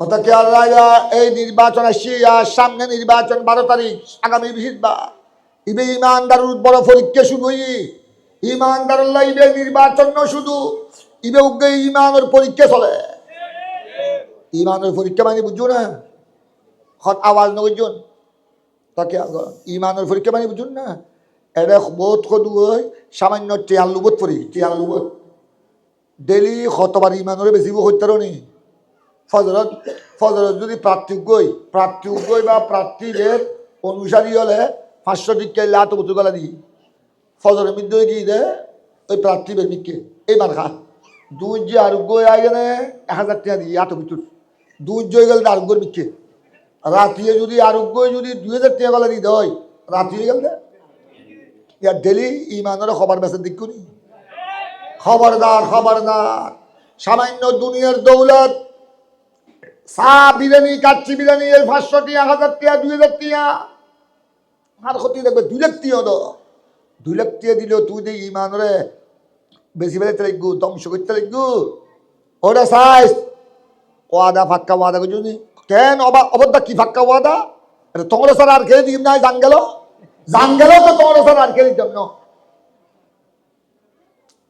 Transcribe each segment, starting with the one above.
কথা খেয়াল রাখা এই নির্বাচন আর সামনে নির্বাচন বারো তারিখ, আগামী বৃহস্পতিবার। ইবে ইমানদার বড় পরীক্ষা শুরু হই ইমানদার ইবে নির্বাচন শুধু, ইবে উগে ইমানের পরীক্ষা চলে। ইমানের পরীক্ষা মানে বুঝছ না? হত আওয়াজ ন বুঝুন তাকে ইমানের পরীক্ষা মানে বুঝুন না? এটা বহুত সদু হয় সামান্য টিয়াল লুবত পরি টিয়াল লুবত ডেইলি শতবার ইমানরে বেছিব সত্যাৰ নি? ফজৰত ফজৰত যদি প্ৰাৰ্থযোগ্যই প্ৰাৰ্থযোগ্যই বা প্ৰাৰ্থীদের অনুসারী হলে পাঁচশো টিকা লাত বতু গলা দি। ফজরের মধ্যে কি দে ওই প্রার্থী বের মিকে এই মার খা দুই যে আরোগ্য আই গেলে এক হাজার টাকা দিই আত ভিতর দুই জয় গেলে আরোগ্যর মিকে রাতিয়ে যদি আরোগ্য যদি দুই হাজার টাকা গলা দি দেয় রাতিয়ে গেল ইয়ার ডেলি ইমানের খবর বেসে দিক নি খবরদার খবরদার সামান্য দুনিয়ার দৌলত চা বিরিয়ানি, কাচ্চি বিরিয়ানি, এই পাঁচশো টিয়া, হাজার টিয়া, দুই হাজার টিয়া। আর ক্ষতি দেখবে দুই লাখ টিয়া তো দুই লাখ টিয়া দিলেও তুই দিয়ে ইমানরে বেশি বেড়াতে লাগবো ধ্বংস করতে লাগবো ওটা সাইজ ওয়াদা, ফাক্কা ওয়াদা করছি। কেন অবা কি ফাক্কা ওয়াদা? এটা তোমার স্যার আর খেয়ে দিম নাই জান গেল জান গেল তো তোমার স্যার আর খেয়ে দিতাম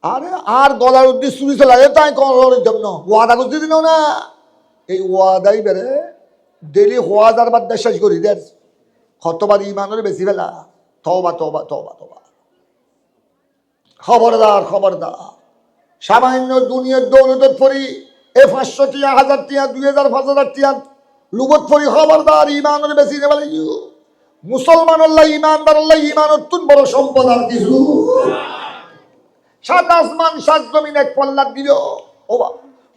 আরে আর গলার উদ্দেশ্য চলে তাই করার জন্য ওয়াদা করতে দিল না এই ওয়াদাই বেড়ে ডেলি ওয়াদার বাদ শেষ করি দেয় হতবাদ ইমানের বেশি ফেলা তবা তবা তবা তবা খবরদার খবরদার। সামান্য দুনিয়ার দৌলতত পরি এ পাঁচশো টিয়া হাজার টিয়া দুই হাজার পাঁচ হাজার টিয়া লুবত পরি খবরদার ইমানের বেশি নেবে মুসলমান আল্লাহ ইমানদার আল্লাহ ইমান অত্যন্ত বড় সম্পদ আর কিছু। সাত আসমান সাত জমিন এক পল্লা দিল। ও বা,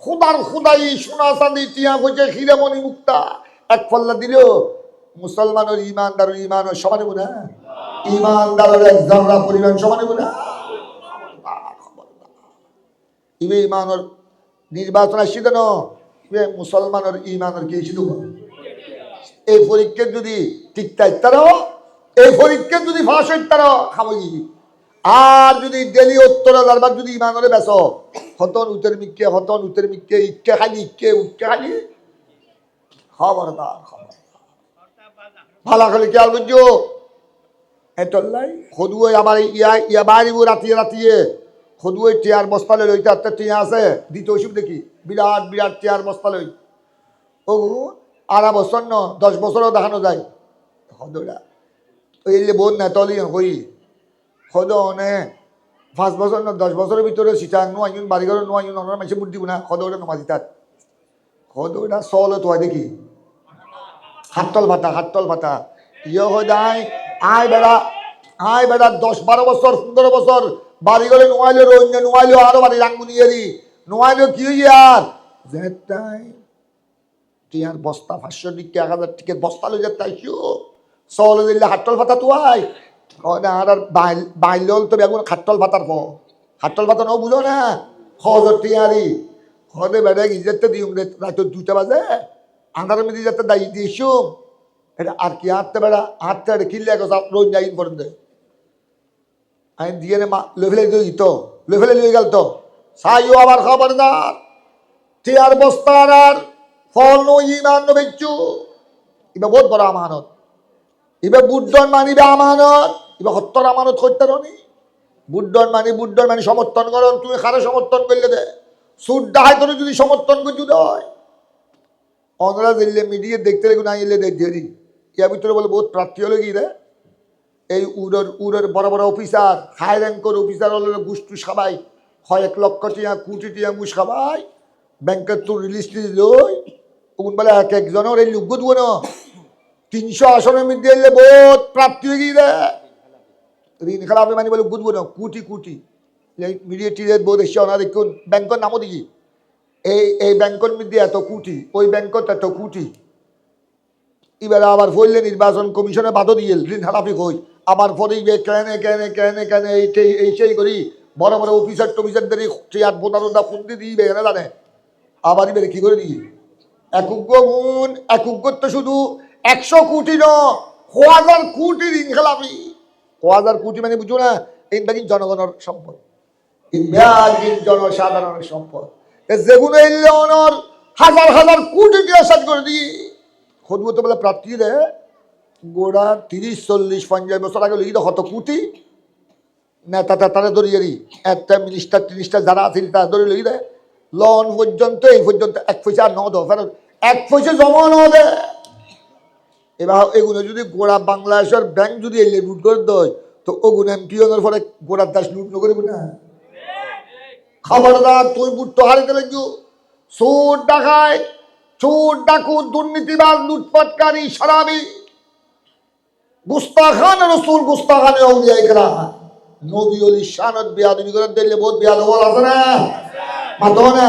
খুদার খুদাই সোনা চাঁদি টিয়া হয়েছে হিরেমণি মুক্তা। এক পল্লা দিল মুসলমানের ইমানদার ইমান সমানে বোনা ইমানদারের এক জামরা পরিমাণ সমানে বোনা ইবে ইমানের নির্বাচন আসছি কেন? ইবে মুসলমানের ইমানের এই পরীক্ষা যদি টিকতাই তারাও, এই পরীক্ষা যদি ফাঁস হয় খাব কি? আর যদি ডেলি উত্তর হাজার যদি ইমান ইমানরে বেস হতন উত্তর মিক্কে হতন উত্তর মিক্কে ইক্কে খালি ইক্কে উক্কে খালি খবরদার খবর ভালো খালি খেয়াল বুঝছ এটল্লাই সদুৱে আমাৰ ইয়া ইয়া বাহিব ৰাতিয়ে ৰাতিয়ে সদুৱে টিয়াৰ বস্তালৈ লৈ তাতে টিয়া আছে দি থৈছোঁ দেখি বিৰাট বিৰাট টিয়াৰ বস্তালৈ। ও আঢ়া বছৰ ন দহ বছৰো দেখানো যায়। সদৰা এলে বহুত নেতলি কই সদনে পাঁচ বছর না দশ বছরের ভিতরে সিটাং নো আইন বাড়িঘর নো আইন অনার মানুষের বুদ্ধি না সদৌটা নমাজি তাত। সদৌটা চলে তো দেখি। হাততল ভাতা হাততল ভাতা ইয়ে দাই আয় বেড়া আয় বেড়া দশ বারো বছর পনেরো বছর বাড়ি গলে নোয়াইলো রঞ্জে নোয়াইলো আরও বাড়ি রাঙ্গুনি এরি নোয়াইলো কি হই আর যেটাই টিয়ার বস্তা, পাঁচশো টিকে এক হাজার টিকে বস্তা লই যেতে আইসো চলে দিলে হাততল ভাতা তো আয় আর তো বেগুন খাটতল ভাতার প খাটতল ভাতা ন? বুঝো না হজর টিয়ারি হদে বেড়ে গিয়ে দিম রে রাত দুটা বাজে। আন্ধারের মধ্যে যাতে দায়ী দিয়েছ এটা আর কি বেড়া এটা কিনলে রোজ করেন দে আমি দিয়ে নে মা লেফেলে দিয়ে দিত লেফেলে লিয়ে গেল তো। সাইও আবার খবরদার টিয়ার বস্তার আর ফল নো ইমান নো ইবা বহুত বড় আমানত ইবা বুদ্ধন মানিবে আমানত, ইবা সত্তর আমানত করতে রনি? বুদ্ধন মানি বুদ্ধন মানি সমর্থন করন তুমি খারে সমর্থন করলে দে? সুদ ডাহাই তোর যদি সমর্থন করছু দেয় অনরা দিল্লে মিডিয়ে দেখতে লেগে, না এলে দেখ ধরি ইয়ার ভিতরে বলে বহুত প্রার্থী হলে কি রে? এই উড়ের উড়ের বড় বড় অফিসার, হাই র্যাঙ্কর অফিসার হলে ঘুষ টুস খাবাই হয় এক লক্ষ টিয়া, কোটি টিয়া ঘুষ খাবাই। ব্যাংকের তো রিলিজ টিলিজ লই ওগুন বলে এক একজনের এই লোক দিব না। তিনশো আসনের মধ্যে এলে বহুত প্রাপ্তি হয়ে গিয়ে ঋণ খেলা আপনি মানে বলে বুঝব না, কোটি কোটি। মিডিয়া টিডিয়া বহুত এসে ওনা দেখুন, ব্যাংকের নামও দেখি। এই এই ব্যাংকের মধ্যে এত কোটি, ওই ব্যাংকত এত কোটি। এবারে আবার ফইলে নির্বাচন কমিশনে বাধা দিয়ে ঋণ খেলাপি কই? আবার ইবে কেনে কেনে কেনে কেনে, এই সেই- এই সেই করি। বড় বড় অফিসার টফিসারদের চেয়ার বোনারোদা ফোন দিয়ে দিবে এখানে জানে। আবার এবারে কি করে দিই একুগ্য গুণ একুগ্য তো শুধু একশো কোটি ন, হাজার কোটি ঋণ খেলাপি হাজার কোটি মানে বুঝো না কিন্তু জনগণের সম্পদ। ইন্ডিয়ার জনসাধারণের সম্পদ। যেগুলো এলে অনর হাজার হাজার কোটি টাকা সাজ করে দিই। খদব তো বলে প্রার্থী রে, গোড়া তিরিশ, চল্লিশ, পঞ্চাশ বছর আগে লিখিত হত কোটি? নেতা তাতারে ধরিয়ে দি একটা মিনিস্টার টিনিস্টার যারা আছিল তারা ধরে লই দে। লন পর্যন্ত, এই পর্যন্ত এক পয়সা ন দো ফেরত এক পয়সা জমা ন দে। এবার এগুলো যদি গোড়া বাংলাদেশের ব্যাংক যদি এই লুট করে দেয়, তো ওগুলো এমপি হওয়ার পরে গোড়ার দাস লুট ন করিব না। খবরদার তুই বুট হারিতে লাগু চোর ডাকায়, চোর ডাকু দুর্নীতিবাদ লুটপাটকারী, সারাবি। গুস্তাখান রসুল গুস্তাখানে আউলিয়া ইকরা নবী অলি শানত বিয়াদবি করে দিলে বহুত বিয়াদ বল আছে না? মাতো না?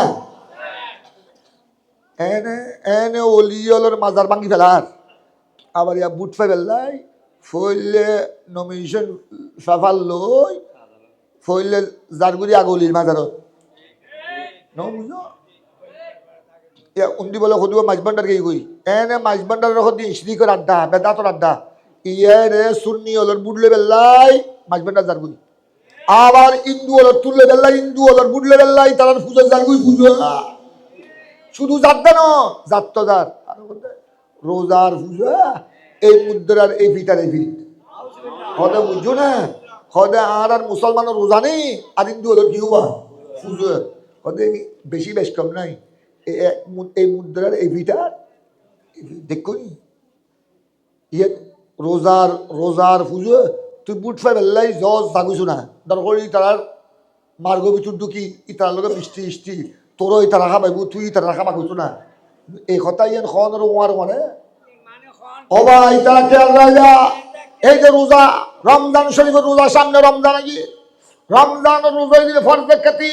এনে এনে অলি মাজার ভাঙ্গি ফেলার। আবার ইয়া বুট ফে ফেললাই ফইলে নমিনেশন সাফাল লই, ফইলে জারগুড়ি আগলির মাজারত। ন বুঝো? ইয়া উন্দি বলে সদুব মাছ ভাণ্ডার গেই গই এনে মাছ ভাণ্ডারের সদি শ্রীকর আড্ডা বেদাতর আড্ডা। ইয়ে সুন্নি অলর বুডলে বেল্লাই মাছ ভাণ্ডার জারগুড়ি। আবার ইন্দু অলর তুললে বেল্লাই ইন্দু অলর বুডলে বেল্লাই তার পুজো জারগুড়ি পুজো শুধু যাত্রা ন যাত্রা যার আর বলতে রোজার পুজো এই মুদ্রার এই ফিটার এই ফিট হদে বুঝছ না? হদে আর আর মুসলমানের রোজা নেই, আর হিন্দু হলো কি হবা পুজো হদে বেশি বেশ কম নাই। এই মুদ্রার, এই ফিটার দেখুন। ইয়ে রোজার রোজার পুজো তুই বুট ফাই বেল্লাই জজ জাগুছো না। দরকার তার মার্গ ভিতর ঢুকি ইতার লগে মিষ্টি মিষ্টি তোরও ইতা রাখা পাইব তুই ইতা রাখা পাইছো না। এই কথা ইয়ান খন ওয়ার মানে? অবা ইতারা খেয়াল রাজা এই যে রোজা রমজান শরীফের রোজা সামনে রমজান আগে রমজানের রোজা দিলে ফরজে খ্যাতি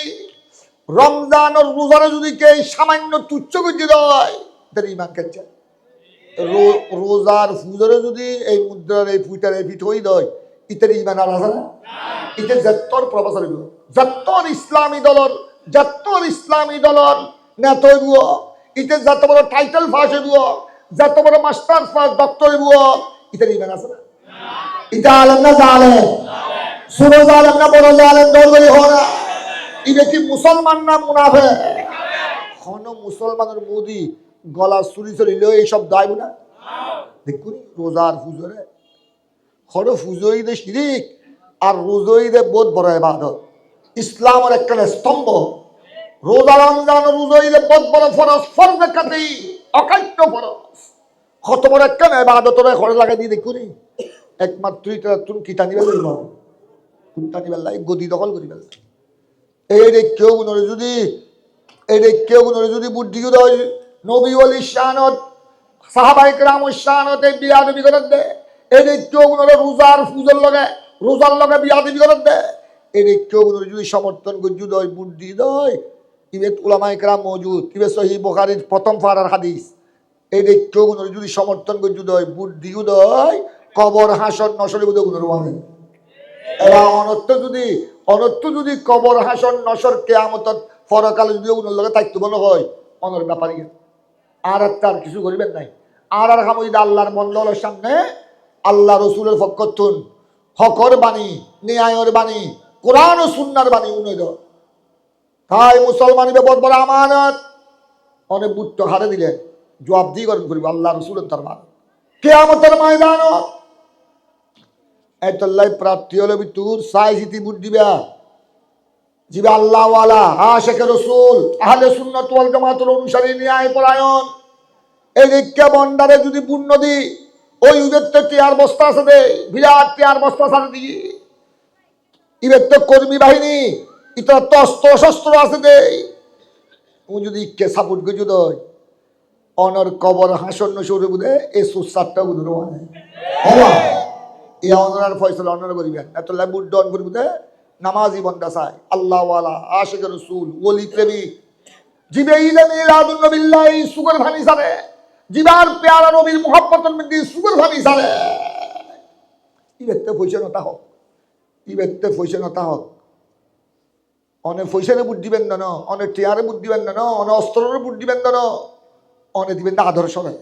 রমজানের রোজারে যদি কে সামান্য তুচ্ছ করে দেয় তার ইমান খেলছে। রোজার ফুজরে যদি এই মুদ্রার এই ফুটার এই পিঠ হই দেয় ইতার ইমান আর আছে না। ইতে যত্তর প্রফেসর যত্তর ইসলামী দলর যত্তর ইসলামী দলর নেতা হইব। ইতে যত বড় টাইটেল ফাঁস হইব যত বড় মাস্টার ফাঁস ডক্টর হইব ইতার ইমান আছে না? ইটা আলেম না জালেম? না। বড় জালেম হরা ইবে কি মুসলমান না মুনাফে? খন মুসলমানের মোদি গলা চুরি চলিল এইসব দায়ব না? দেখুন রোজার ফুজরে। হর ফুজইদে শিরিক আর রোজইদে বোধ বড় এবাদত ইসলামের একটা স্তম্ভ। রোজা রমজান ফরস কত বড় একটা এবাদতরে ঘরে লাগাই দিয়ে দেখুনি একমাত্র কিতা নিবে নিবে গদি দখল করি ফেলবে এই রে কেউ যদি, এই রে কেউ যদি বুদ্ধি উদয়, নবী অলি শানত সাহাবাই গ্রাম শানত বিয়া দেবী করে দে। এই রে কেউ নরে রোজার ফুজর লগে, রোজার লগে বিয়া দেবী করে দে। এই রে কেউ যদি সমর্থন করছু দয় বুদ্ধি দয় ইবে উলামাই গ্রাম মজুদ ইবে সহি বখারির প্রথম ফারার হাদিস। এই নরে যদি সমর্থন করছু দয় বুদ্ধি উদয় কবর হাসন নসরে বুধ গুণের ওয়ানে এবার অনর্থ যদি অনর্থ যদি কবর হাসন নসর, কেয়ামতত পরকালে যদি ওগুলোর লগে থাকতে বলো হয় অনর ব্যাপারী আর তার কিছু করিবেন নাই। আর আর হামুদ আল্লাহর মন্ডলের সামনে আল্লাহ রসুলের ফকতুন হকর বাণী, ন্যায়ের বাণী, কোরআন ও সুন্নার বাণী উন্নয় তাই মুসলমান বেপদ বড় আমানত। অনেক বুট্ট হারে দিলে জবাব দিয়ে করেন করিব, আল্লাহ রসুলের দরবার। কেয়ামতের ময়দানত এতল্লাই প্রাপ্তি হলে তুর, সাই জিতি বুট দিবা। জিবে আল্লাহ ওয়ালা আশেখ রসুল, আহলে সুন্নাত ওয়াল জামাতুল অনুসারী ন্যায় পরায়ণ। এই দিককে বন্ডারে যদি পূর্ণ দি, ওই উদের তো টিয়ার বস্তা আছে দে, বিরাট টিয়ার বস্তা আছে দি। ইবের তো কর্মী বাহিনী ইতার তো অস্ত্র শস্ত্র আছে দে ও যদি ইকে সাপোর্ট করে যদি অনর কবর হাসন্ন সৌর এই সুসারটা বুধ হওয়া এই অনরার ফয়সলা অনর করিবেন এত লেবুর ডন করিব দে, নামাজি বন্দা চাই আল্লাহ ওয়ালা আশেখ রসুল, ওলি প্রেমিক। জিবে ইলে মিলাদুন নবিল্লাহি সুগর ভানি সারে। জিবার পেয়ারা নবীর মুহাব্বতন মিন্দি সুগর ভানি সারে। অনেক পয়সারে বুট দিবেন না, ন। অনেক টিয়ারে বুট দিবেন না, ন। অনেক অস্ত্রের বুট দিবেন না, ন। অনেক দিবেন না আদর্শরে।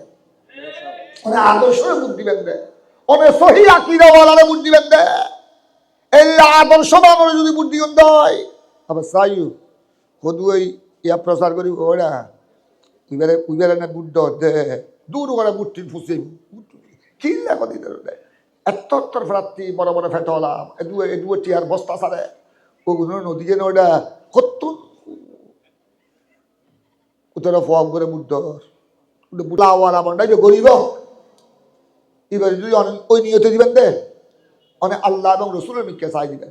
অনেক আদর্শরে বুট দিবেন দে। অনেক সহি আকিদাওয়ালারে বুট দিবেন দে। এই আদর্শ মানুষ যদি বুট দিবেন দেয়, আবার সাইউ কদুই ইয়া প্রচার করি ওরা ইবারে ইবারে না বুদ্ধ দে। দূর করে বুট্টিন ফুসে কি লাগো দিতে রে এত উত্তর ফ্রাত্তি বড় বড় ফেটলা এদু এদু টিয়ার বস্তা সারে। ফোয়াম করে বুদ্ধ গরিব এবার যদি ওই নিয়তে দিবেন দে। অনেক আল্লাহ এবং রসুলের দিবেন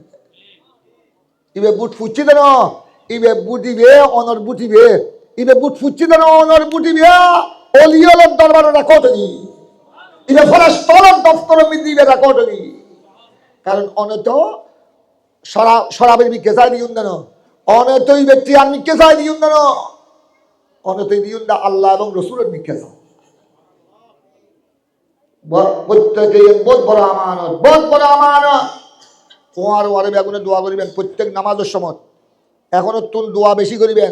ইবে বুট ফুচি দেন ইবে বুটিবে অনর বুটিবে ইবে বুট ফুচি দেন অনর বুটিবে অলিয়লের দরবার রাখটনি ইবে ফরাস্তলের দপ্তর মিদিবে রাখটনি কারণ অনত সরা, সরাবের মিকে চাই দিউন দেন অনত ইবে টিয়ার মিকে চাই দিউন দেন অনত দিউন দা আল্লাহ এবং রসুলের প্রত্যেকে বহুত বড় আমানত বহুত বড় আমানত। ওয়ারে বেগুনে দোয়া করিবেন, প্রত্যেক নামাজের সময়। এখনও তুন দোয়া বেশি করিবেন।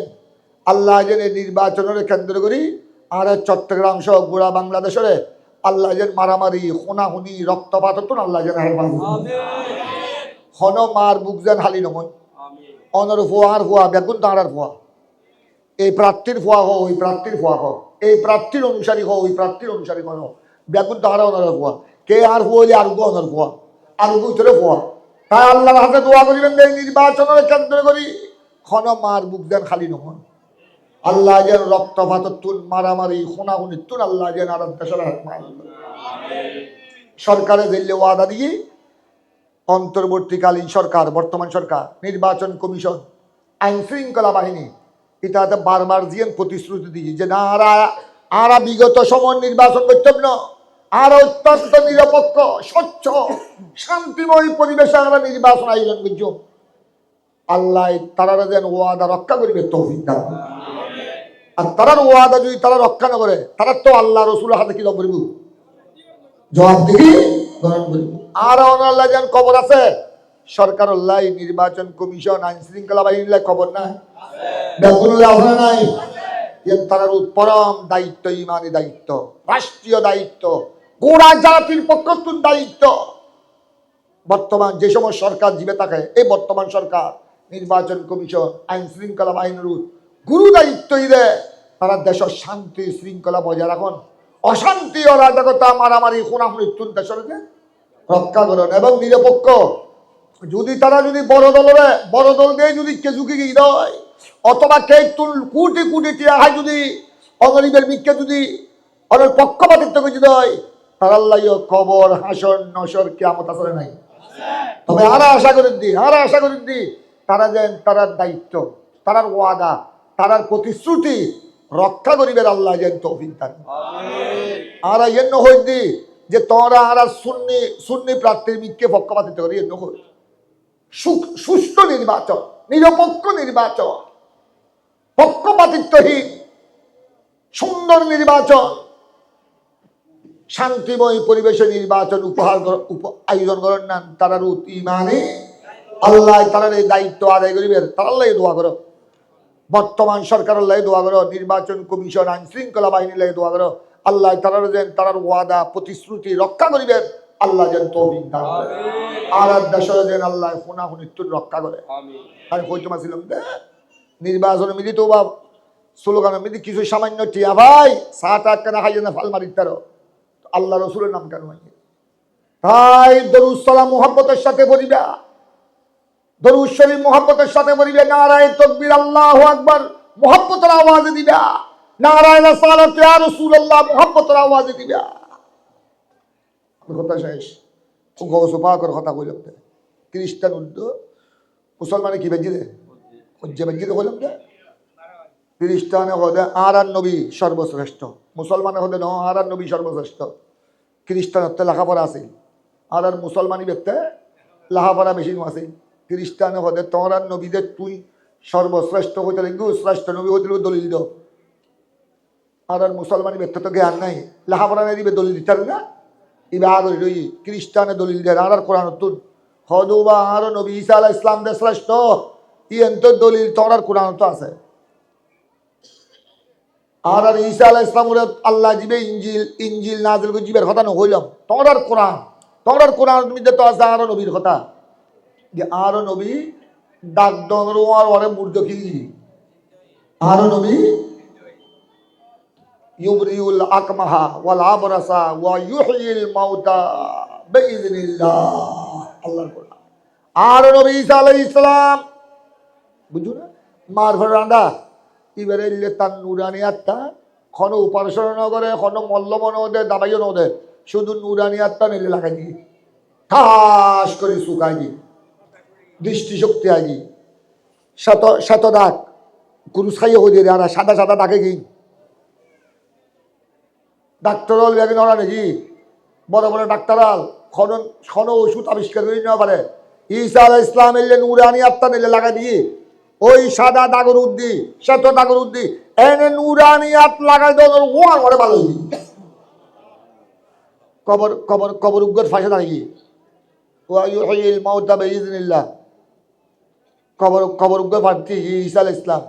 আল্লাহ নির্বাচনের কেন্দ্র করি, আর চট্টগ্রাম সহ গোড়া বাংলাদেশের, আল্লাহ যেন মারামারি খুনাহুনি রক্তপাত তুন আল্লাহ হন মার বুক যেন হালি নমন অনর ফোয়ার ফোয়া বেগুন তাঁড়ার ফোয়া এই প্রার্থীর ফোয়া হোক ওই প্রার্থীর ফোয়া হোক এই প্রার্থীর অনুসারী হোক ওই প্রার্থীর অনুসারী হোক বেগুন তাহারা অনার ফোয়া কে আর ফোয়া আরগু অনার ফোয়া আরগু উত্তরে ফোয়া তাই আল্লাহর হাতে দোয়া করিবেন এই নির্বাচনের কেন্দ্র করি। ক্ষণ মার বুক দেন খালি নহন আল্লাহ যেন রক্তপাত তুল মারামারি, খুনাখুনি তুল আল্লাহ যেন আর দেশের সরকারে দিল্লি ওয়াদা দিয়ে অন্তর্বর্তীকালীন সরকার, বর্তমান সরকার, নির্বাচন কমিশন, আইন শৃঙ্খলা বাহিনী এটাতে বারবার জিয়েন প্রতিশ্রুতি দিয়ে যে না, আরা আরা বিগত সময় নির্বাচন করতাম না আর অত্যন্ত নিরপেক্ষ, স্বচ্ছ, শান্তিময় পরিবেশে আমরা নির্বাচন আয়োজন করছ। আল্লাহ তারা যেন ওয়াদা রক্ষা করিবে, তৌফিক দান আর তারার ওয়াদা যদি তারা রক্ষা না করে, তারা তো আল্লাহ রসুল হাতে কি করিব? জবাব দিবি? গ্রহণ করিব আর যেন খবর আছে সরকার নির্বাচন কমিশন আইন শৃঙ্খলা বাহিনীর খবর নাই? না নাই? এর তারার পরম দায়িত্ব ইমানি দায়িত্ব রাষ্ট্রীয় দায়িত্ব গোড়া জাতির দায়িত্ব। বর্তমান যে সময় সরকার জীবে থাকে এই বর্তমান সরকার নির্বাচন কমিশন আইন শৃঙ্খলা বাহিনীর গুরু দায়িত্ব ইদে তারা দেশের শান্তি শৃঙ্খলা বজায় রাখুন। অশান্তি অরাজকতা, মারামারি, খুনাখুনি দেশের যে রক্ষা করুন এবং নিরপেক্ষ। যদি তারা যদি বড় দলের বড় দল দিয়ে যদি কেজুকি দেয় অথবা কে তুল, কোটি কোটি টিয়া হয় যদি, অগরিবের মিথ্যে যদি, অনেক পক্ষপাতিত্ব যদি হয়, তার আল্লাহ কবর হাসন নসর কেমত আসলে নাই। তবে আরা আশা করেন দি আরা আশা করেন দি তারা যেন তারার দায়িত্ব, তারার ওয়াদা, তারার প্রতিশ্রুতি রক্ষা করিবেন আল্লাহ যেন তৌফিক দান আরা এন্ন হই দি যে তোরা আরা সুন্নি সুন্নি প্রার্থীর মিথ্যে পক্ষপাতিত্ব করি এন্ন হই সু- সুষ্ঠু নির্বাচন নিরপেক্ষ নির্বাচন পক্ষপাতিত্বহীন সুন্দর নির্বাচন শান্তিময় পরিবেশে নির্বাচন উপহার উপ- আয়োজন করেন না তারার ইমানে। আল্লাহ তারার এই দায়িত্ব আদায় করিবেন তার আল্লাহ দোয়া করো। বর্তমান সরকার আল্লাহ দোয়া করো নির্বাচন কমিশন আইন শৃঙ্খলা বাহিনী লাই দোয়া করো আল্লাহ তারার যেন তারার ওয়াদা প্রতিশ্রুতি রক্ষা করিবেন আল্লাহ যেন তৌফিক দান করে আর আর দেশের যেন আল্লাহ খুনা খুনিত্তুর রক্ষা করে। আমি কইতে মাছিলাম দে নির্বাচন মিলি তো বা স্লোগানের মিলি কিছু সামান্য টিয়া ভাই সাত আট কেনা খাইয়ে না ফাল মারি তারো আল্লাহ রসুলের নাম কেন হয় তাই দরুদ সালাম মোহাম্মতের সাথে বলিবা। দরুদ শরীফ মোহাম্মতের সাথে বলিবে নারায়ণ তকবির, আল্লাহ আকবার। মোহাম্মতের আওয়াজে দিবা। নারায়ণ সালাত মোহাম্মতের আওয়াজে দিবা। কথা শেষ। গৌস পাকের কথা দে খ্রিস্টান উদ্দ মুসলমানে কি বেঞ্জি দে হজ্জে বেঞ্জি দে কইলাম দে খ্রিস্টানে হলে আর আর নবী সর্বশ্রেষ্ঠ। মুসলমানে হলে ন আর আর নবী সর্বশ্রেষ্ঠ। খ্রিস্টান হতে লেখাপড়া আছে। আর আর মুসলমানি ব্যক্তি লেখাপড়া বেশি আছে। খ্রিস্টানে হলে তোর আর নবীদের তুই সর্বশ্রেষ্ঠ হইতে লাগবে শ্রেষ্ঠ নবী হইতে দলিল দাও। আর আর মুসলমানি ব্যক্তি তো জ্ঞান নাই। নাই দিবে দলিল দিতে না? ইবে আগে রই খ্রিস্টানে দলিল দেয় আর আর কোরআন তুন হদু বা আর নবী ঈসা আলাহ ইসলাম দে শ্রেষ্ঠ। ইয়েন তো দলিল তোর আর কোরআন তো আছে। আর আর ঈসা আলাহ ইসলাম আল্লাহ জিবে ইঞ্জিল ইঞ্জিল নাজিল জিবের কথা নহইলাম তোর আর কোরআন তোর আর কোরআন তুমি তো আছে আর নবীর কথা। যে আর নবী ডাক ডর আর ওরে মূর্য কি আর নবী ইউবরিউল আকমাহা ওয়াল আবরাসা ওয়া ইউহিল মাউতা বিইذنিল্লাহ আল্লাহর কোরআন আর নবী ঈসা আলাইহিস সালাম। বুঝছ না? মার ফেরান্ডা এবারে এলে তার নুরানি আত্মা খন উপাসনা নগরে খন মল্লমন ওদের দাবাইও ওদের শুধু নুরানি আত্মা নেলে লাগাই দিয়ে। ঠাস করে শুকাই দিয়ে। দৃষ্টিশক্তি আগে শত শত দাগ কুরুস খাইয়ে হয়ে দিয়ে আর সাদা সাদা দাগে গিয়ে ডাক্তার একদিন ওরা নাকি? বড় বড় ডাক্তারাল খন খন ওষুধ আবিষ্কার করে নেওয়া পারে। ঈসা আলাহ ইসলাম এলে নুরানি আত্মা নিলে লাগা দিয়ে। ওই সাদা দাগর উদ্দি, শ্বেত দাগর উদ্দি, এনে নুরানি আত লাগাই দেওয়ার ওয়ার ঘরে ভালো। কবর কবর কবর উগ্গর ফাঁসে দাঁড়িয়ে ওয়াইল মাউতা বেইজনিল্লাহ কবর কবর উগ্গর ফাঁসি ঈসা আলাহ ইসলাম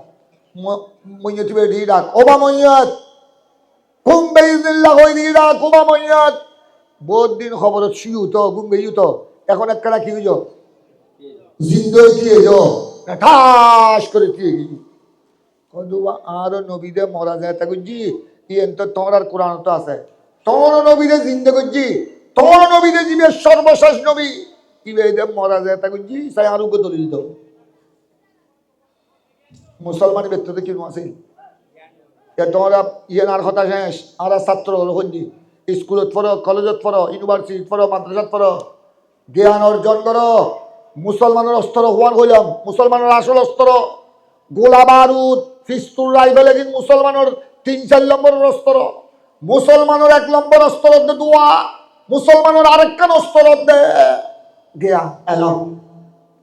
মৈয়ত বেড়ি ডাক ওবা মৈয়ত দি ডাক ওবা মৈয়ত বহুত দিন খবরত শুয়ু তো গুম তো। এখন একটা কি হইছ জিন্দই দিয়ে যো ঠাস করে দিয়ে গেছি। কদুবা আরও নবীদে মরা যায় তা করছি ইয়েন তো তোমার আর কোরআন তো আছে। তোমার নবীদে জিন্দে করছি তোমার নবীদে জীবের সর্বশেষ নবী। ইবেদে মরা যায় তা করছি সাই আরোগ্য দলিল দিত। মুসলমানের ব্যক্তিতে কিরম আছে এ তোমরা আর কথা শেষ আর ছাত্র হন্দি স্কুলত পড়ো, কলেজত পড়ো, ইউনিভার্সিটিত পড়ো, মাদ্রাসাত পড়ো। জ্ঞান অর্জন করো। মুসলমানের অস্ত্র হওয়ার হইলাম। মুসলমানের আসল অস্ত্র, গোলা বারুদ ফিস্তুল রাইফেল এদিন মুসলমানের তিন, চার নম্বরের অস্ত্র। মুসলমানের এক নম্বর অস্ত্র দে দোয়া। মুসলমানের আরেকখান অস্ত্র দে গিয়া এলম।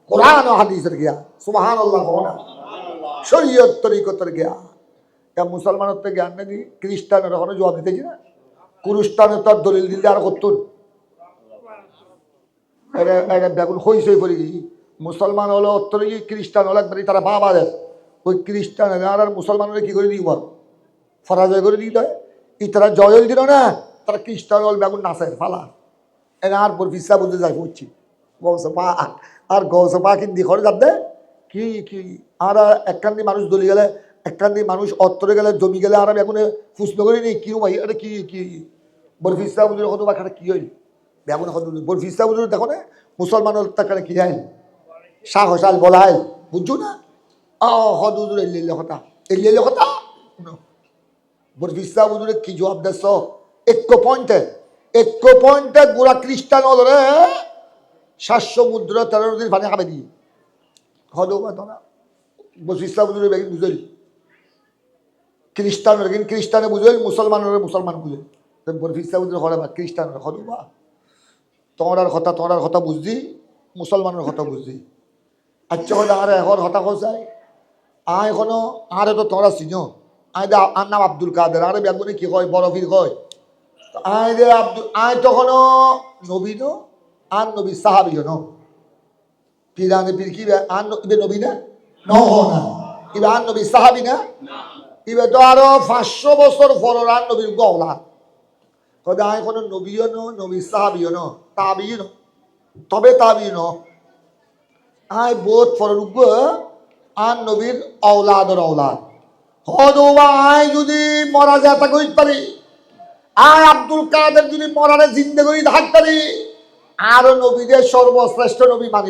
কোরআন হাদিসের গিয়া সুবাহান আল্লাহ শরীয়ত গিয়া তা মুসলমানের তো জ্ঞান নাকি খ্রিস্টানের ওখানে জবাব দিতেছি না। কুরুস্তানের তো আর দলিল দিলে আর করতুন এটা এটা বেগুন হইস হয়ে পড়ে গেছি মুসলমান হলো উত্তরে গিয়ে খ্রিস্টান হলো একবারই তারা বাবা দেয় ওই খ্রিস্টান আর আর মুসলমানরা কি করে দিব? ফরাজয় করে দিতে হয়। ই তারা জয়ল দিল না, তারা খ্রিস্টান হল বেগুন নাচে ফালা এনে আর পর ভিসা বুঝতে যায় পড়ছি গৌস পা আর গৌস পা কিন্তু ঘরে যাবে কি কি? আর একখান মানুষ দলি গেলে, একখান মানুষ অত্তরে গেলে, জমি গেলে, আর বেগুনে ফুসলো করে নি। কিউ ভাই এটা কি কি? বরফিসা বুঝলে কত বা কি হইল এখন বরফিসা বুঝলে দেখো না মুসলমানের তাকে কি আইল সাহস আল বলা আইল বুঝছ না হদুদুর এলিয়ে কথা। এলিয়ে কথা? বরফিসা বুঝলে কি জবাব দেশ? এক পয়েন্টে এক পয়েন্টে গোড়া খ্রিস্টান হল রে সাতশো মুদ্রা তেরো নদীর পানি খাবে দিয়ে না বরফিসা বুঝলে বেগিন বুঝলি খ্রিস্টানের কিন্তু খ্রিস্টানে বুঝেল মুসলমানের মুসলমান বুঝেল বুঝলে হরে বা খ্রিস্টানের হদৌ বা। তোমার কথা তোমার কথা বুঝছি, মুসলমানের কথা বুঝছি। আচ্ছা কথা আর এখন হতা কসাই আয় এখনও, আর তো তোরা চিনো। দে আর আব্দুল কাদের, আরে বেগুনে কি কয় বরফির কয়? আয় দে আব্দুল আয় তখনও নবী নো, আর নবী সাহাবি ন। পিরানে পীর কি বে? আর ন- ইবে নবী না নহ না ইবে আর নবী সাহাবি না ইবে তো আরও পাঁচশো বছর পর আর নবীর গওলা কদা আয় কোনো নবীও ন নবী সাহাবিও ন তাবিও ন তবে তাবি ন আয় বোধ ফরুগ আর নবীর অওলাদর অওলাদ হদবা আয় যদি মরা যায় তা কইতে পারি আয় আব্দুল কাদের যদি মরারে জিন্দে করি থাকতে পারি আর নবীদের সর্বশ্রেষ্ঠ নবী মানি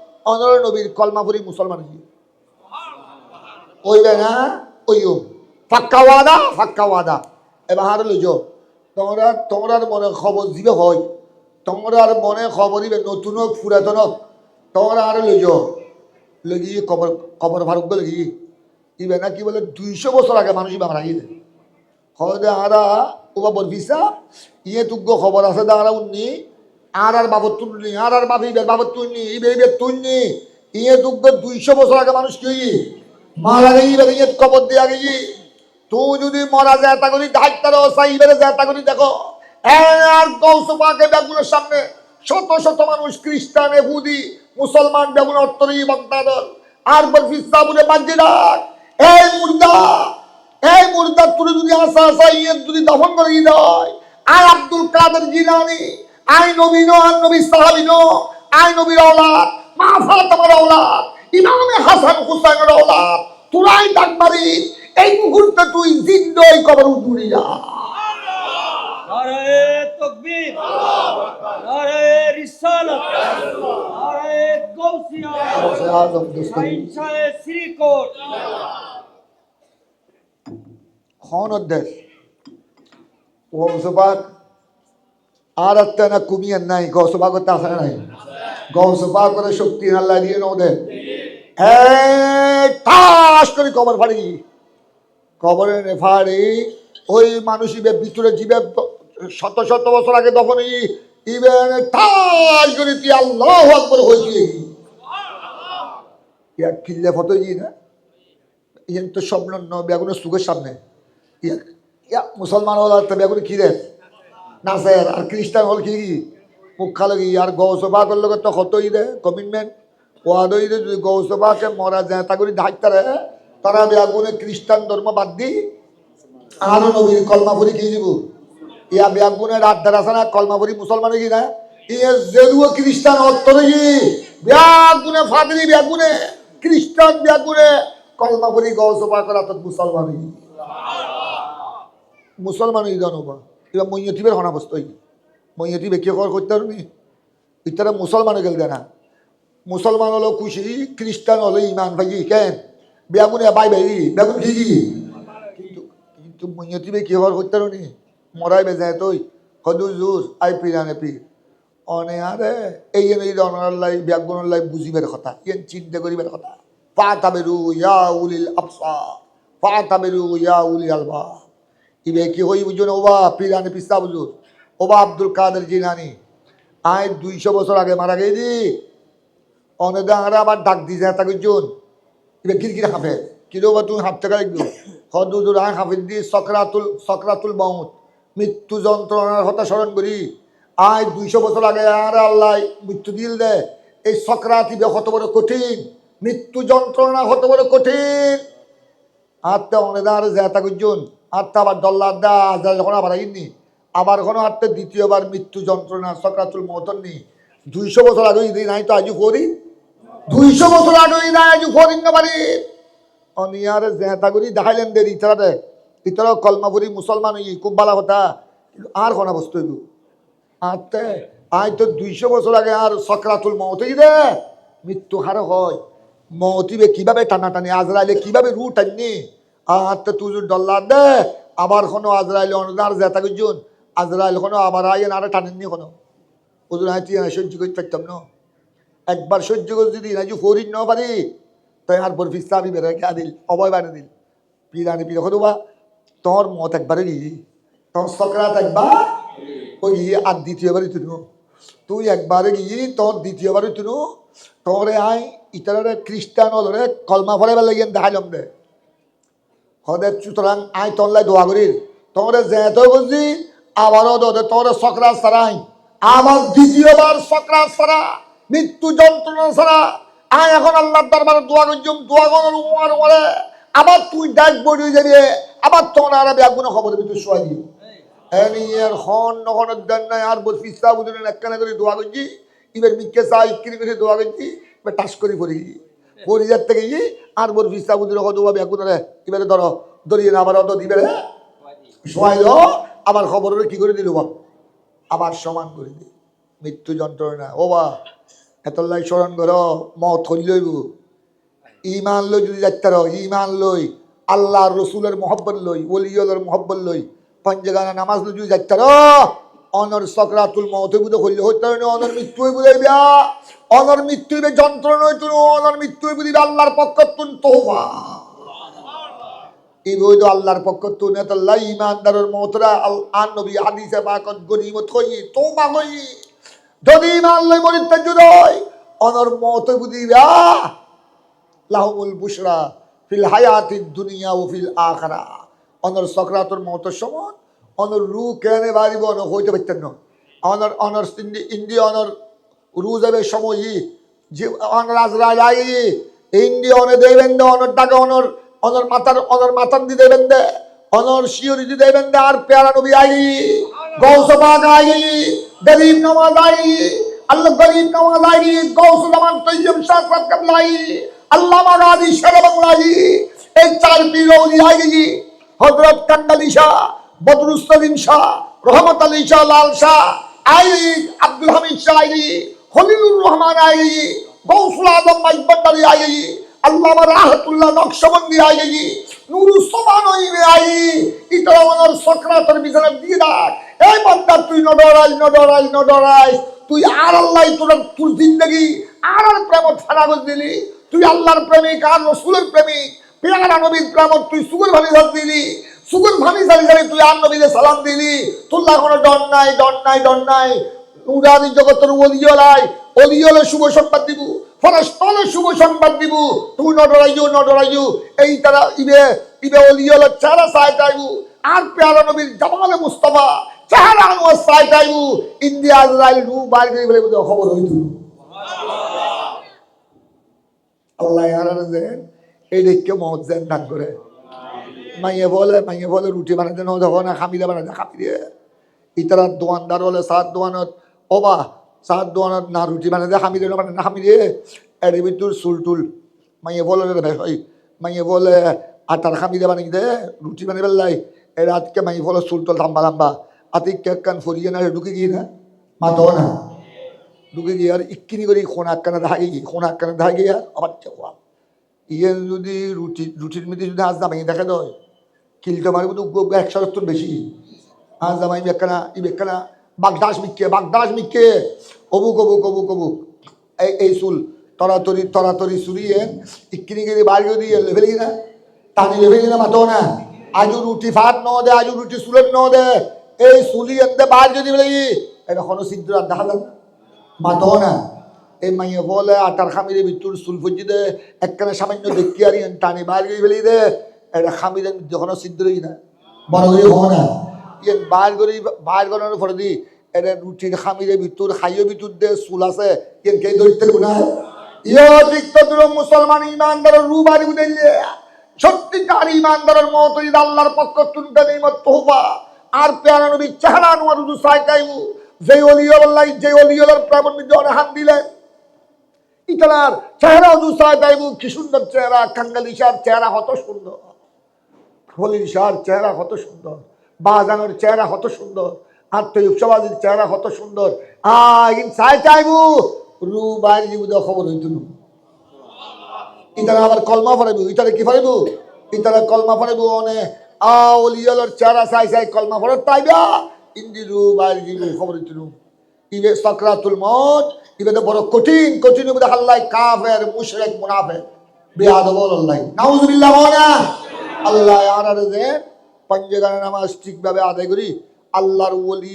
অনর নবীর কলমাপুরি মুসলমান হইও ওইবে না ওইও ফাক্কা ওয়াদা ফাক্কা ওয়াদা। এবার হার লইজ তোমরা, তোমরার মনে খবর দিবে হয় তোমরার মনে খবর দিবে নতুন হোক, পুরাতন হোক। তোমরা আর লইজ লগি, কবর কবর ফারুক লগি। ইবে না কি বলে দুইশো বছর আগে মানুষ ইবা মারা গিয়ে হদে আরা ওবা বরফিসা ইয়ে তুগ্য খবর আছে দাঁড়া উন্নি। আর আর বাবত তুলনি আর আর বাবি ইবের বাবত তুলনি ইবে ইবে তুলনি। ইয়ে তুগ্য দুইশো বছর আগে মানুষ কি মারা গেই ইবে ইয়ে কবর দিয়ে গেই তুই যদি মরা যায় তা করি ডাক্তার সাইবের যায় তা করি দেখো। আর গৌসপাকে বেগুনের সামনে শত শত মানুষ, খ্রিস্টান এহুদি মুসলমান, বেগুন, অত্তরি বক্তাদল আর বলছি সাবুনে বাজে ডাক এই মুর্দা এই মুর্দা তুলে যদি আসা আসা ইয়ে যদি দফন করে দিতে হয় আই আব্দুল কাদের জিলানি আই নবী নন নবী সাহাবি ন আই নবীর অলাদ মা ফাতেমার অলাদ ইমামে হাসান হুসাইনের অলাদ তুরাই ডাকবারি এই মুহূর্তে তুই জিন্দই কবর উদ্দুরি যা নারায়ে তাকবীর খন অধ্যায় ও একটা না কুমিয়ার নাই গৌসবাগ করতে আসে নাই? গৌসবাগ করে শক্তি আল্লাহ দিয়ে নদে ঠাস করে কবর ফাড়ি। কবরে ফাড়ি ওই মানুষ ইবে ভিতরে জীবে শত শত বছর আগে তখন ইবে ঠাস করে তুই আল্লাহ আকবর হয়েছি। ইয়া কিল্লে ফটো ই না? ইয়েন তো স্বপ্ন বেগুনের সুখের সামনে। ইয়া মুসলমান হল বেগুন কি রে নাসের আর খ্রিস্টান হল কি? মুখ খালো কি? আর গৌসভা করলে তো কত দে কমিটমেন্ট ওয়াদ ই দে যদি গৌসভাকে মরা যায়, তা করে ডাক্তারে তারা বেগুনে খ্রিস্টান ধর্ম বাদ দি, আরও নবীর কলমা পরি কি দিব ইয়া বেগুনে রাত দাঁড়াছে না কলমা পরি মুসলমান কি না? ইয়ে জেরুও খ্রিস্টান অত্তরে কি বেগুনে ফাদরি বেগুনে খ্রিস্টান বেগুনে কলমা পরি গৌসভা করা তো মুসলমান মুসলমান ই জানোবা। এবার মৈয়তিবের হনা বস্তু মৈয়তিবে কে কর করতে পারবি ইতারা মুসলমান গেল না। মুসলমান হলো খুশি খ্রিস্টান হলো ইমান ভাই কেন? বেগুনে বাই ভাই বেগুন কি কি? কিন্তু কিন্তু মৈয়তিবে কে কর করতে পারবি মরাই বেজায় তুই। হদু জুর আই পি পিরানে পি অনে আরে এই অনার লাই বেগুনের লাই বুঝিবের কথা। ইয়েন চিন্তা করিবের কথা। পা তাবেরু ইয়া উলিল আফসা পা তাবেরু ইয়া উলিল আলবা ইবে কি হই বুঝুন? ওবা পিরানি পিস্তা বুঝুন। ওবা আব্দুল কাদের জিনানি আয় দুইশো বছর আগে মারা গেছি। অনেক আরে আবার ডাক দিছে এটা বুঝুন ইবে কিরকির হাফে কিলো বা তুমি হাফতে গেলে একদম? হদুদুর আয় হাফিজ দি সকরাতুল সকরাতুল মাউত। মৃত্যু যন্ত্রণার হতা স্মরণ করি। আয় দুইশো বছর আগে আর আল্লাহ, মৃত্যু দিল দে। এই সকরাত ইবে হত বড় কঠিন। মৃত্যু যন্ত্রণা হত বড় কঠিন। আত্মা অনেক আর জেতা গুজন। আত্মা আবার ডল্লার দা আজাল যখন আবার আইনি আবার কোনো আত্মা দ্বিতীয়বার মৃত্যু যন্ত্রণা সকাতুল মতন নি দুইশো বছর আগে দিন নাই তো আজু করি দুইশো বছর আগে নাই আজু করি না পারি অনিয়ার জেতা করি দেখাইলেন দে ইতারাতে। ইতারা কলমাপুরি মুসলমান হই খুব ভালো কথা। আর কোনো বস্তু আত্মা আয় তো দুইশো বছর আগে আর সকাতুল মতই দে। মৃত্যু হার হয়। মতিবে কীভাবে টানাটানি, আজরাইলে কীভাবে রু টাননি আর তো তুই ডল্লার দে, আবার কোনো আজরাইলে অনুদার জেতা গুজন আজরাইল কোনো, আবার আইন আর টানেননি কোনো। ওদের হাতি সহ্য করতে পারতাম না। একবার সহ্য করে যদি রাজু ফরিন ন পারি, তাই আর বর ফিস্তা আমি বেরোয় কে দিল অবয় বানিয়ে দিল। পিরানি পিরা কত বা তোর মত একবারে গিয়ে তোর সকরাত একবার, ওই গিয়ে আর দ্বিতীয়বারই তুলো তুই একবারে গিয়ে তোর দ্বিতীয়বারই তুলো তোরে আই ইতারে খ্রিস্টান হলরে কলমা ফলে লাগিয়ে দেখাইলাম দে। হদে সুতরাং আই তনলাই দোয়া করির। তোরে যেত বুঝি, আবারও দোদে তোরে সকরাত সারাই। আবার দ্বিতীয়বার সকরাত সারা, মৃত্যু যন্ত্রণা সারা। আই এখন আল্লাহর দরবারে দোয়া করছুম, দোয়া করার উমার উমারে আবার তুই ডাক বড়ি যাবে আবার তোমার আর ব্যাগুনো খবর দিবি। তুই শোয়া দিও এর হন নহন দেন নাই, আর বল ফিসা বুঝলেন একখানা করে দোয়া করছি। এবার মিকে চা ইক্রি করে দোয়া করছি, এবার টাস করে পড়ে পড়ে যাতে গিয়ে আর বল ফিসা বুঝলে কত ভাবে এখন রে এবারে ধরো, ধরিয়ে না আবার অত দিবে রে। সময় দাও আবার খবর কি করে দিল আবার সমান করে দি মৃত্যু যন্ত্রণা, ও বা এত লাই স্মরণ করো, মত লইব। ইমান লই যদি যাইতে রো ইমান লই আল্লাহ রসুলের মহব্বত লই, ওলিয়লের মহব্বত লই, পঞ্জগানা নামাজ লই যদি যাইতে রো অনর সকরাতুল মত বুঝে হইলে হইতে অনর মৃত্যু হইব যাইবা অনর মৃত্যু হইবে, যন্ত্রণা হইতো অনর মৃত্যু দিবে আল্লাহর পক্ষ তুন তোবা এই তো আল্লাহর পক্ষ তো নেতাল্লাহ ইমানদারের মতরা আল আন নবী হাদিসে বাকত গনিমত কই তোবা কই যদি ইমান লই মরিতে জুদই অনর মত বুদিবা লাহুমুল বুশরা ফিল হায়াতিদ দুনিয়া ও ফিল আখিরা অনর সকরাতর মহতর সময় অনর রু কেনে বাড়িব অন হইতে পারতেন না অনর অনর ইন্দি অনর রু যাবে সময় যে অনর আজরাইল আই ইন্দি অনে দেবেন দে অনর টাকা অনর অনর মাতার অনর মাতান দি দেবেন দে অনর শিওরি দি দেবেন দে আর পেয়ারা নবী আই গৌসবাগ আই গরিব নওয়াজ আই আল্লাহ গরিব নওয়াজ আই গৌস জামান তৈয়ব শাহ সাহেব কাবলাই আল্লাহ মাগাদি শের বাংলাই এই চার পীর আই হযরত কান্দালি শাহ বদরুস্তলিম শাহ, রহমত আলী শাহ, লাল শাহ, আই আব্দুল হামিদ শাহ, আই খলিলুর রহমান, আই গৌসুল আজম মাইবন্দারি আই আল্লাহ রাহতুল্লাহ নকশবন্দি, আই নুরুসমান আই ইতরা ওনার সক্রাতের বিছানা দিয়ে রাখ এই বান্দা, তুই নডরাই নডরাই নডরাই তুই আর আল্লাহ তোর তোর জিন্দগি আর আর প্রেম করে দিলি। তুই আল্লাহর প্রেমিক আর রসুলের প্রেমিক। পেয়ারা নবীর প্রেম তুই সুগর ভাবি দিলি। সুগর ভাবি সারি সারি তুই আর নবীরে সালাম দিলি না কোনো ডর নাই ডর নাই ডর নাই। উড়াদি জগতের অলিয়লাই অলিয়লে শুভ সংবাদ দিব ফরাস্তলে শুভ সংবাদ দিব। তুই নডরাইও নডরাইও এই তারা ইবে ইবে অলিয়লে চারা সাই চাইবু। আর পেয়ারা নবীর জামালে মুস্তফা, চেহারা আনোয়ার সাই চাইবু। ইন্ডিয়া, ইসরায়েল রু বাইর বলে খবর হইতো। আল্লাহ আনার দেন এই দেখকে দেন দান করে। মাইয়ে বলে মাইয়ে বলে রুটি বানাতে না যখন খামিলে বানাতে খামি দিয়ে ইতারা দোয়ানদার হলে সাত দোয়ানত ওবা সাত দোয়ানত না রুটি বানাতে খামি দিয়ে বানাতে না খামি দিয়ে এর ভিতর চুল টুল, মাইয়ে বলে ভাই মাইয়ে বলে আটার খামি দিয়ে বানাই দে রুটি বানাই পেলাই এর আজকে মাইয়ে বলে চুল টুল লাম্বা লাম্বা। আতি কেক কান ফরিয়ে না ঢুকে গিয়ে না, মাতো না। ঢুকে গিয়ে আর ইক্কিনি করে, খোনা কানে দেখা গিয়ে, খোনা কানে দেখা গিয়ে আর, আবার চাওয়া ইয়ে যদি রুটি, রুটির মধ্যে যদি আজ না দামাই দেখা দেয় কিলটা মারি কিন্তু একশো সত্তর বেশি। আজ দামাই বেকানা ই বেকানা বাগদাস মিক্কে বাগদাস মিক্কে। অবুক অবুক অবুক অবুক এই এই চুল তরাতরি তরাতরি চুরিয়ে ইক্কিনি গিয়ে বাড়ি দিয়ে লেভেলি না টানি লেভেলি না মাতো না। আজু রুটি ফাট ন দে, আজু রুটি চুলের ন দে। এই চুলি এনতে বাড়ি যদি বলে এটা কোনো সিদ্ধ দেখা যাবে মাতো না। এই মাইয়ে বলে, আটার খামিরে ভিতর চুল ফুজি দে। একখানে সামান্য দেখি আর টানি বাইর করে ফেলি দে। এটা খামিরে যখন সিদ্ধ রই না। বড় হো না। পরে দি, এটা রুটির খামিরে ভিতর খাইয়ে ভিতর দে চুল আছে ইয়েন কে ধরতে না? ইয়ে তিক্ত দূর মুসলমান ইমানদারের রু বাড়ি সত্যিকার ইমানদারের মতো ঈদ আল্লাহর পক্ষ তুলতে নেই মত আর পেয়ারা নবীর চেহারা নোয়ার উদু সাই কাইবু। যে অলিয়ল্লাহ যে অলিয়লার প্রেমের মধ্যে অনেক হাত দিলেন ইতালার চেহারা দুসায় দাইবু কি সুন্দর চেহারা কাঙ্গালি শাহর চেহারা কত সুন্দর। ফলির শাহর চেহারা কত সুন্দর। বাজানোর চেহারা কত সুন্দর। আত্মীয়বাদীর চেহারা কত সুন্দর। আইন চাই খবর হইতুন ইতারা আবার কলমা ফরাইবু ইতারা কি ফরাইবু ইতারা কলমা ফরাইবু অনে। আ অলিয়লর চেহারা চাই চাই কলমা ফরাই তাইবা। ইন্দি রু বাইরে জীবু খবর হইতুন ইবে সাকরাতুল মত ইবে তো বড় কঠিন কঠিন আল্লাহ কাফের, মুশরিক, মুনাফিক। বেয়াদব আল্লাহ। নাউজুবিল্লাহ না আল্লাহ দে পঞ্জগানা নামাজ ঠিকভাবে আদায় করি, আল্লাহর ওলি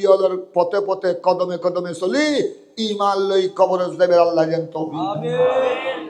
পথে পথে, কদমে কদমে চলি ইমান লই কবর দেবের আল্লাহ আমিন।